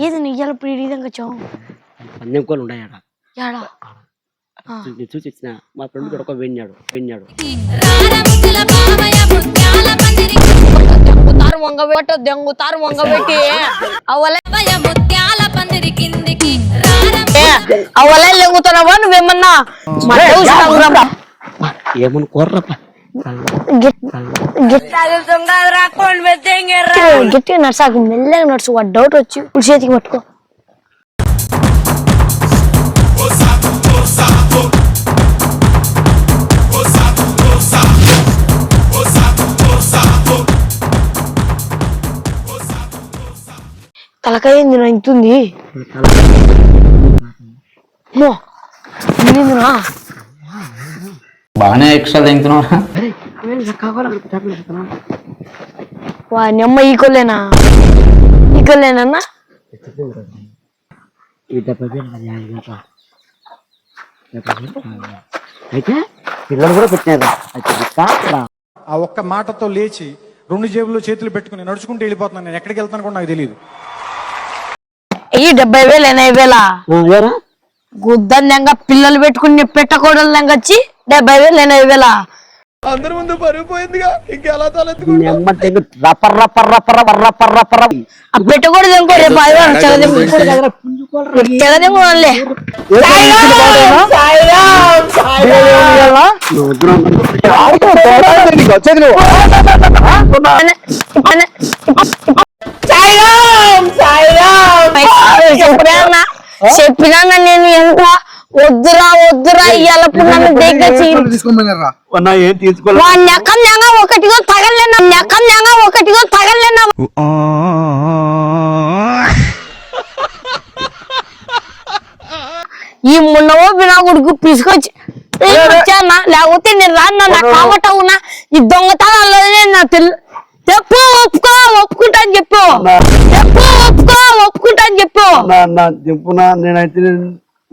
ఏది నీ ఇయ్యాల ఇప్పుడు ఈ విధంగా వచ్చావు పందెం కోళ్ళు ఉన్నాయి ఆడ యాడా? ఆ. నేను చూసి ఇచ్చిన. మా ఫ్రెండ్ కూడా ఒక వెన్నాడు. వెన్నాడు. దెంగుతారు వంగబెట్ట దెంగుతారు వంగబెట్టి అవలే లెంగుతున్నావా నువ్వేమన్నా? గట్టిగా నడుసాకు మెల్లగా నడుచు వాడు డౌట్ వచ్చి ఇప్పుడు చేతికి పట్టుకో తలకాయ నా ఇంతుంది బాగానే ఎక్స్ట్రా తింటున్నావు ఈ. అయితే పిల్లలు కూడా పెట్టినారు. ఆ ఒక్క మాటతో లేచి రెండు జేబుల్లో చేతులు పెట్టుకుని నడుచుకుంటూ వెళ్ళిపోతున్నాను నేను. ఎక్కడికి వెళ్తాను కూడా నాకు తెలియదు ఈ డెబ్బై వేలు ఎనభై వేల? గుద్దంగా పిల్లలు పెట్టుకుని పెట్టకూడదు వచ్చి డెబ్బై వేలు ఎనభై వేల? నెమ్మ తెగు రప్పర్ రప్పర్ రప్పర్ రప్పర్ రప్పర్ రప్పర్ రప్పర్. ఆ పెట్టకూడదు ఇంకో రేపు ఆదివారం నువ్వు చెప్పినా నేను ఎంత వద్దురా వద్దురా దగ్గర ఒకటిగో తగలేనా ఒకటిగో తగలేనా ఈ మున్నవో వినాగుడికి పిసుకొచ్చి వచ్చానా లేకపోతే నేను రాను నా కాబట్టవునా ఈ దొంగతనాలు నా తెలు చెప్పు ఒప్పుకో ఒప్పుకుంటా అని చెప్పు. చెప్పు ఒప్పుకో ఒప్పుకుంటా అని చెప్పు. చెప్పునా? నేనైతే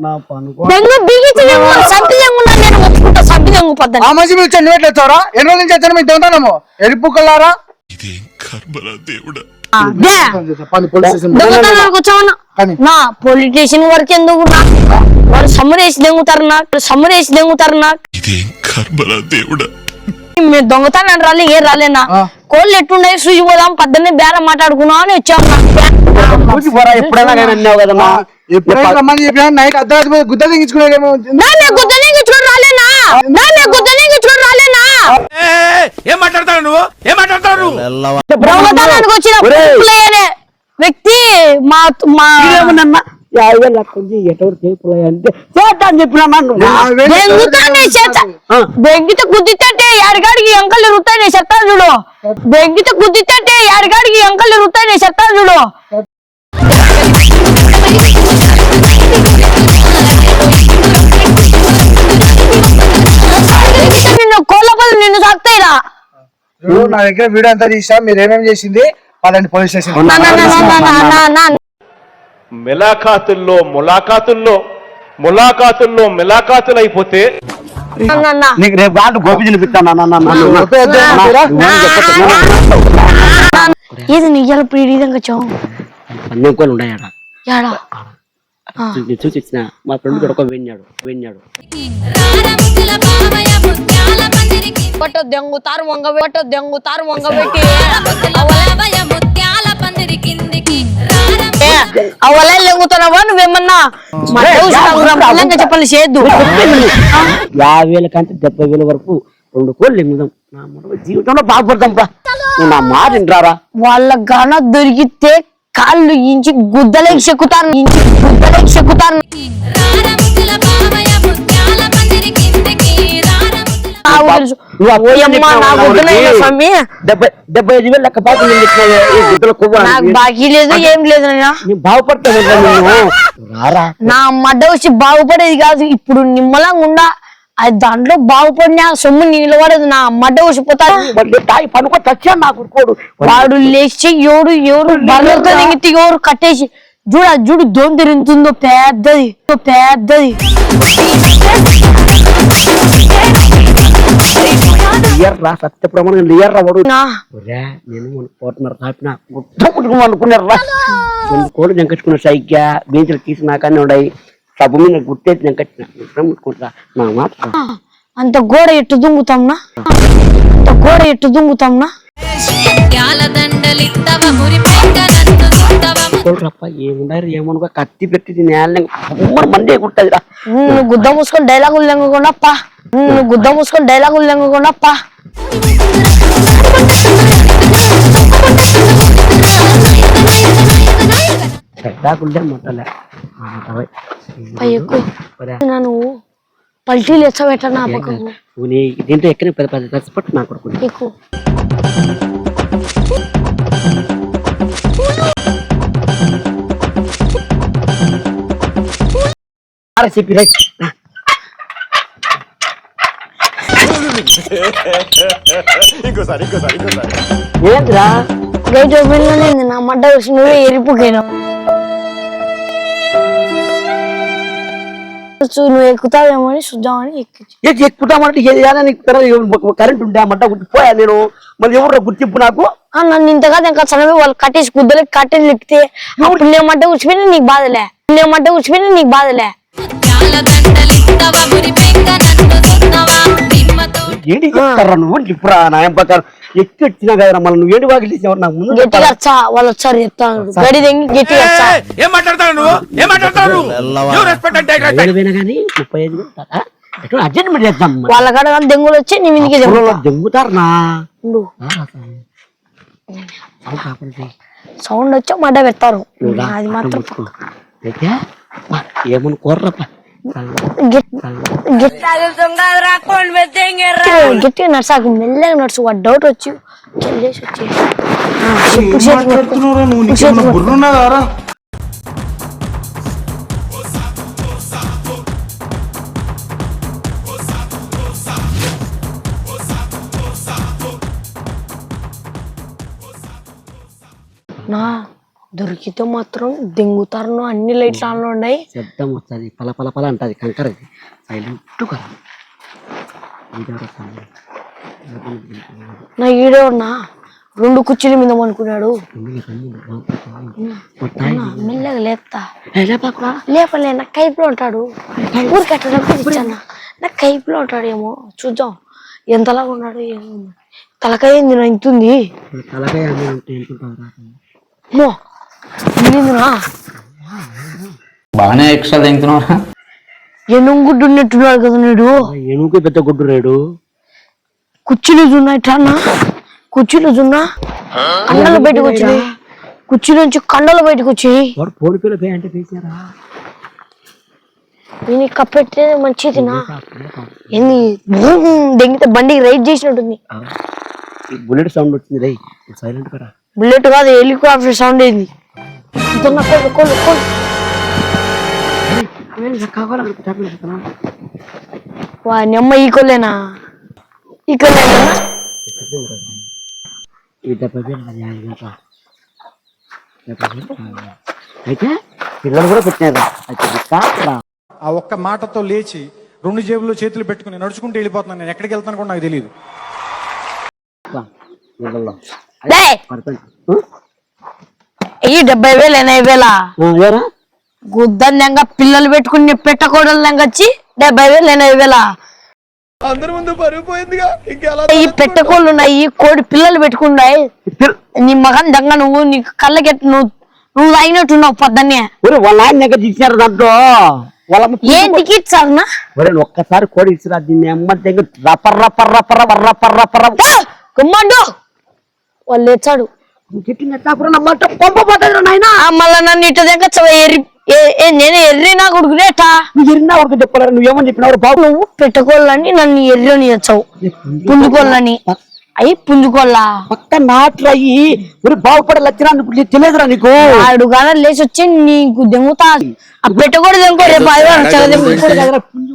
నా పనుకో ఆ మనిషి మీరు ఎన్ని ఎట్లా వచ్చారా ఎన్ని రోజుల నుంచి వచ్చారు మీకు దొంగతనము ఎరుపుకల్లారా దే. పోలీస్ స్టేషన్ దొంగతనానికి వచ్చామన్నా కానీ. నా పోలీస్ స్టేషన్ వరకు ఎందుకు నా వాడు సమ్మరేసి దెంగుతారు నాకు సమ్మరేసి దెంగుతారు నాకు మేము దొంగతనాన్ని రాలే ఏ రాలేనా. కోళ్ళు ఎట్టుండే సూచి పోదాం పద్దనే బేరం మాట్లాడుకున్నాం అని వచ్చాం నా. పోరా ఎప్పుడైనా కానీ అన్నావు కదమ్మా ఎప్పుడైనా రమ్మని చెప్పినా నైట్ అర్ధరాత్రి పోయి గుద్ద దిగించుకునేదేమో నా మేము గుద్దనే గిచ్చుకొని రాలేనా? నా మేము గుద్దనే గిచ్చుకొని రాలేనా? ఏం మాట్లాడతావు నువ్వు? ఏం మాట్లాడతావు దొంగతనానికి వచ్చిన వ్యక్తి మా మా ఏమన్నా యాభై వేలు నాకు కొంచెం ఎటవరు చేపులే అంటే చేద్దా చెప్పినా దెంగుతానే చేత దెంగితే గుద్దితే ఎడగాడికి ఎంకలు రుతాయి నేను చెప్తాను చూడు. దెంగితే గుద్దితే ఎడగాడికి ఎంకలు రుతాయి నేను చెప్తాను చూడు. నిన్ను నిన్ను నా దగ్గర వీడియో అంతా తీసా మీరు ఏమేమి చేసింది వాళ్ళని పోలీస్ స్టేషన్ మిలాఖాతుల్లో ములాఖాతుల్లో ములాఖాతుల్లో మిలాఖాతులు అయిపోతే నీకు రేపు రాదు గోపి చూపిస్తాను ఏది ఉన్నాయి ఆడ యాడా నేను చూసి ఇచ్చిన మా ఫ్రెండ్ కూడా ఒక వెన్నాడు వెన్నాడు. పట్టు దెంగుతారు వంగబెట్టు దెంగుతారు పందిరి కిందికి అవలే లెంగుతున్నావా నువ్వేమన్నా చేయొద్దు యాభై వేల కంటే డెబ్బై వేల వరకు రెండు కోళ్ళు నా జీవితంలో బాగుపడదాం నా మాట వింటారా వాళ్ళ గన దొరికితే కాళ్ళు ఇంచి గుద్దలేకి చెక్కుతారు ఇంచి గుద్దలేకి చెక్కుతారు. రారముద్దుల బావయ్య ముత్యాల పందిరి కిందికి రారముద్దుల నాకు తెలుసు నువ్వు అప్పుడు ఓయమ్మ, చెప్పినావు నా నా గుద్దలే ఊరికి. స్వామి. డెబ్బై డెబ్బై ఐదు వేలు లెక్క. నాకు బాకీ లేదు ఏం లేదు బాగుపడతాను రారా. నా మడ్డ వచ్చి బాగుపడేది కాదు ఇప్పుడు నిమ్మలంగా ఉండా. అది దాంట్లో బాగుపడిన సొమ్ము నిలబడదు నా మడ్డ తాయి పనుకో నా కొడుకోడు. వాడు లేచి ఎవడు ఎవరు బలతో దిగితే ఎవరు కట్టేసి చూడ చూడు దోం తిరుగుతుందో పెద్దది పెద్దది. లియర్ రా సత్యప్రమాణం లియర్ రా వాడు నేను పోతున్నారు తాపిన. అనుకున్నారు కోళ్ళు జంకచ్చుకున్న సైగ్గా బీంచులు తీసి నాకనే ఉన్నాయి సబ్బు మీద గుర్తేసి జంకచ్చిన ముట్టుకుంటా నా మాట అంత గోడ ఎట్టు దుంగుతాంనా అంత గోడ ఎట్టు దుంగుతాంనా ఏముండారు ఏమనుకో కత్తి పెట్టి నేల మండే కుట్టదిరా నువ్వు గుద్ద మూసుకొని డైలాగులు లెంగకుండా పా నువ్వు గుద్ద మూసుకొని డైలాగులు లెంగకుండా పా పెద్దాకులే మొట్టలే. నన్ను పల్టీలు ఎచ్చబెట్ట నా పక్కకు దీంట్లో ఎక్కడ పెద్ద పెద్ద రెస్పెక్ట్ నా కొడుకు ఎక్కువ చెప్పి రైట్ ఏంద్రా? గైట్ ఓపెన్లోనే ఉంది నా మడ్డ వచ్చి నువ్వే ఎరిపోయినావు నువ్వు ఎక్కుతావేమో అని చూద్దామని ఎక్కించు. ఎక్కుతామంటే ఏది ఏదైనా ఎక్కుతారా కరెంట్ ఉంటే అమ్మంట పోయా నేను. మళ్ళీ ఎవరు గుర్తింపు నాకు? ఆ, నన్ను ఇంతగా ఇంకా చదివి వాళ్ళు కట్టేసి గుద్దలకి కట్టేసి ఎక్కితే అప్పుడు నేమంటే ఉచిపోయినా నీకు బాధలే. నేమంటే ఉచిపోయినా నీకు బాధలే. ఏంటి చెప్తారా నువ్వు? చెప్పురా నాయం ప్రకారం ఎక్కి వచ్చినా కదరా మళ్ళీ నువ్వు ఏంటి వాకిలేసేవారు నాకు ముందు గట్టిగా వచ్చా వాళ్ళు వచ్చారు చెప్తాను. గడి తెంగి గట్టిగా వచ్చా ఏం మాట్లాడతావు నువ్వు? ఏం మాట్లాడతావు నువ్వు? రెస్పెక్ట్ అంటే ఏడు పోయినా కానీ ముప్పై ఐదు ఉంటారా? ఎటు అడ్జస్ట్మెంట్ చేద్దాం. వాళ్ళ కాడ కానీ దెంగులు వచ్చి నీ మీదకి దెంగుతారు సౌండ్ వచ్చి మడ్డ పెడతారు. అది మాత్రం. అయితే వా, ఏమని కోర్రప్ప గట్టి- గట్టి- గట్టిగా నడుసాకు మెల్లగా నడుచు. వాడు డౌట్ వచ్చి చెల్లేసి వచ్చి. దొరికితే మాత్రం దెంగుతారు అన్ని లైట్లు ఆన్లో ఉన్నాయి. శబ్దం వస్తుంది పల పల పల అంటది కంకర సైలెంట్ కదా. నా ఈడే ఉన్నా రెండు కుర్చీల మీద అనుకున్నాడు మెల్లగా లేపుతా. లేపలే నా కైపులో ఉంటాడు. ఊరికి అట్లా నా కైపులో ఉంటాడు ఏమో చూద్దాం. ఎంతలా ఉన్నాడు ఏమో తలకాయ నా ఇంతుంది? తలకాయ బాగానే ఎక్స్ట్రా తింటున్నారా ఎనుగుడ్డు ఉన్నట్టున్నాడు కదా నేడు. ఏనుగు పెద్ద గుడ్డు రేడు కుర్చీలు జున్నా ఇట్లా కుర్చీలు జున్నా కండలు బయటకు వచ్చినాయి కుర్చీ నుంచి కండలు బయటకు వచ్చాయి వాడు పోని పిల్ల పే అంటే పేసారా నేను కప్పెట్టే మంచి తినా ఏంది? భూమ్ దెంగితే బండికి రైడ్ చేసినట్టుంది. బుల్లెట్ సౌండ్ వచ్చింది రై సైలెంట్ కదా బుల్లెట్ కాదు హెలికాప్టర్ సౌండ్ ఏంది ఇతన్న కోళ్ళు కోళ్ళు కోళ్ళు వాని అమ్మ ఈ కొల్లేనా ఈ కొల్లేనా ఈ డెబ్బై. అయితే పిల్లలు కూడా పెట్టినారు. ఆ ఒక్క మాటతో లేచి రెండు జేబుల్లో చేతులు పెట్టుకుని నడుచుకుంటూ వెళ్ళిపోతున్నాను నేను ఎక్కడికి వెళ్తాను కూడా నాకు తెలియదు ఈ డెబ్బై వేలు ఎనభై వేల? ఏరా గుద్దంగా పిల్లలు పెట్టుకుని పెట్టకూడదు వచ్చి డెబ్బై వేలు ఎనభై వేల? అందరి ముందు పరుగు పోయిందిగా ఇంకెలా ఈ పెట్టకోళ్ళు ఉన్నాయి ఈ కోడి పిల్లలు పెట్టుకున్నాయి నీ మగన్ దంగ నువ్వు నీ కళ్ళకెట్టు నువ్వు నువ్వు అయినట్టున్నావు పొద్దున్నే. ఒరే వాళ్ళ ఆయన దగ్గర ఇచ్చినారు దాంట్లో. వాళ్ళ అమ్మ ఏం టికెట్ సార్ నా ఒరే నువ్వు ఒక్కసారి కోడి ఇచ్చిరా దీన్ని అమ్మ దగ్గర రపర్ రపర్ రపర్ రపర్ రపర్ గుమ్మండు. వాళ్ళు లేచాడు. మళ్ళా నన్ను ఇటు దగ్గర ఎర్రి ఏ- ఏ, నేను ఎర్రి నా కొడుకునేట. వరకు చెప్పలేరు నువ్వేమని చెప్పినావు బాబు? నువ్వు పెట్టుకోళ్ళని నన్ను ఎర్రని వచ్చావు పుంజుకోళ్ళని? అయి పుంజుకోళ్ళ. పక్క నాట్లు అయ్యి ఒరే బాగుపడే లక్షణాలు నీకు తెలియదురా నీకు. ఆడు గాన లేచి వచ్చి నీకు దెంగుతా. ఆ పెట్టకూడదు దెంగో రేపు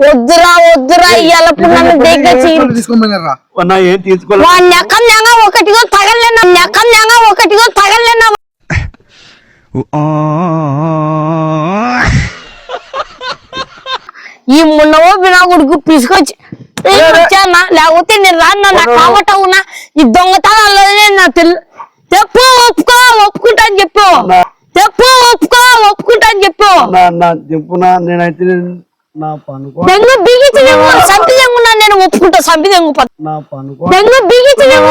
వద్దురా వద్దురా ఇయ్యాలప్పుడు నన్ను దగ్గర చీ- తీసుకోమన్నారా నెక్కం నెంగ ఒకటిగో తగలేనా నెక్కం నెంగ ఒకటిగో తగలేనా ఈ మున్నవో వినాగుడికి పిసుకొచ్చి వచ్చానా? లేకపోతే నేను రాను నా కాబట్టవునా ఈ దొంగతనాల్లోనే నా తెలు చెప్పు ఒప్పుకో ఒప్పుకుంటా అని చెప్పు. చెప్పు ఒప్పుకో ఒప్పుకుంటా అని చెప్పు. నా నా చెప్పునా నేనైతే నా పనుకో బిగించలేము దెంగున్నా నేను ఒప్పుకుంటా సంపి దెంగు పద నా పనుకో బిగించలేము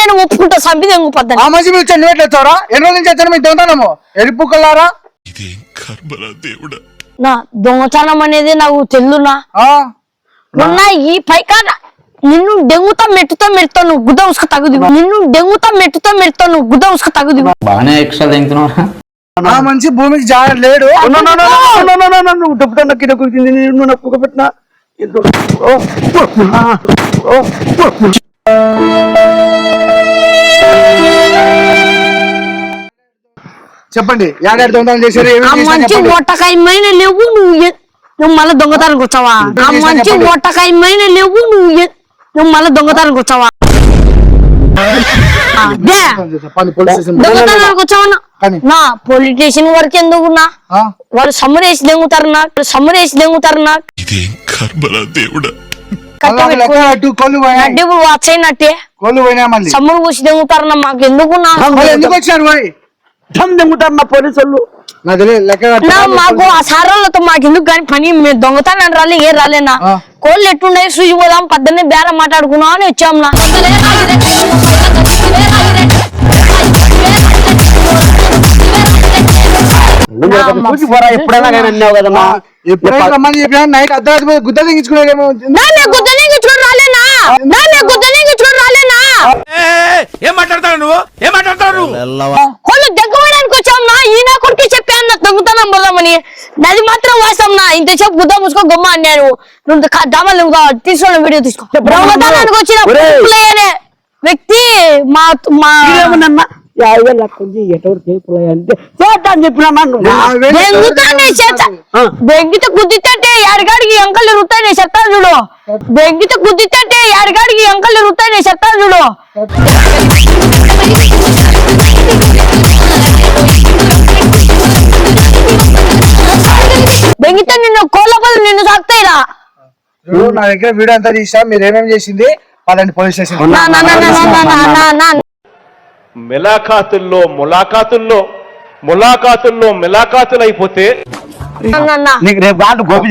నేను ఒప్పుకుంటా సంపి దెంగు పద్దని ఆ మనిషి ఎట్లా ఎన్ని రోజుల నుంచి వచ్చాను మీకు దొంగతనము? ఎరుపు కల్లారా నా దొంగతనం అనేది నాకు తెలుదునా ఆ? మొన్న ఈ పైకాడ నిన్ను డెంగుతా మెట్టుతో మెట్టుతో నువ్వు గుద్ద ఉసుక తగుది నిన్ను డెంగుతా మెట్టుతో మెట్టుతో నువ్వు గుద్ద ఉసుక తగుది బాగానే ఎక్స్ట్రా ఆ మనిషి భూమికి జార లేడు నువ్వు డబ్బు తనకి డబ్బుతుంది నువ్వు నాకు పెట్టినా చెప్పండి ఏడాది దొంగతనం చేశారు మంచి ఓటకాయమైన లేవు నువ్వు నువ్వు మళ్ళీ దొంగతనం కూర్చోవా ఆ మంచి ఓటకాయమైన లేవు నువ్వు నువ్వు మళ్ళీ దొంగతనం వచ్చావా దొంగతనానికి వచ్చావా నా పొలిటీషియన్ వరకు ఎందుకు నా? వాళ్ళు సమ్మురు వేసి దెంగుతారు నాకు సమ్మురు వేసి దెంగుతారు నాకు డబ్బులు వచ్చాయినట్టే సమ్మురు పూసి దెంగుతారు మాకు ఎందుకు మాకు ఆ సారాలతో మాకు ఎందుకు కానీ పని మేము దొంగతానని రాలే ఏం రాలేనా కోళ్ళు ఎట్లున్నాయి సూచి పోదాం పద్దనే బేర మాట్లాడుకున్నాం అని వచ్చాం నా. నువ్వు చూసి పోరా? ఎప్పుడైనా కానీ అన్నావు కదమ్మా? ఎప్పుడైనా రమ్మని చెప్పినా నైట్ అర్ధరాత్రి పోయి గుద్ద తెగించుకునేదేమో నా మేము గుద్దనే గిచ్చుకొని రాలేనా? రాలేనా? ఏం మాట్లాడతావు నువ్వు? ఏం మాట్లాడతావు నువ్వు? వచ్చాం నా ఈయన చెప్పాను పోదామని. నది మాత్రం వాసం నా. ఇంత చెప్పు గుద్ద మూసుకో గొమ్మ అన్నాను రెండు దామాలు తీసుకోండి వీడియో తీసుకో. వచ్చిన వ్యక్తి మా మా యాభై నిన్ను నిన్ను నా దగ్గర వీడియో అంతా తీసా మీరు ఏమేమి చేసింది వాళ్ళని పోలీస్ స్టేషన్ మిలాఖాతుల్లో ములాఖాతుల్లో ములాఖాతుల్లో మిలాఖాతులు అయిపోతే నీకు రేపు గోపి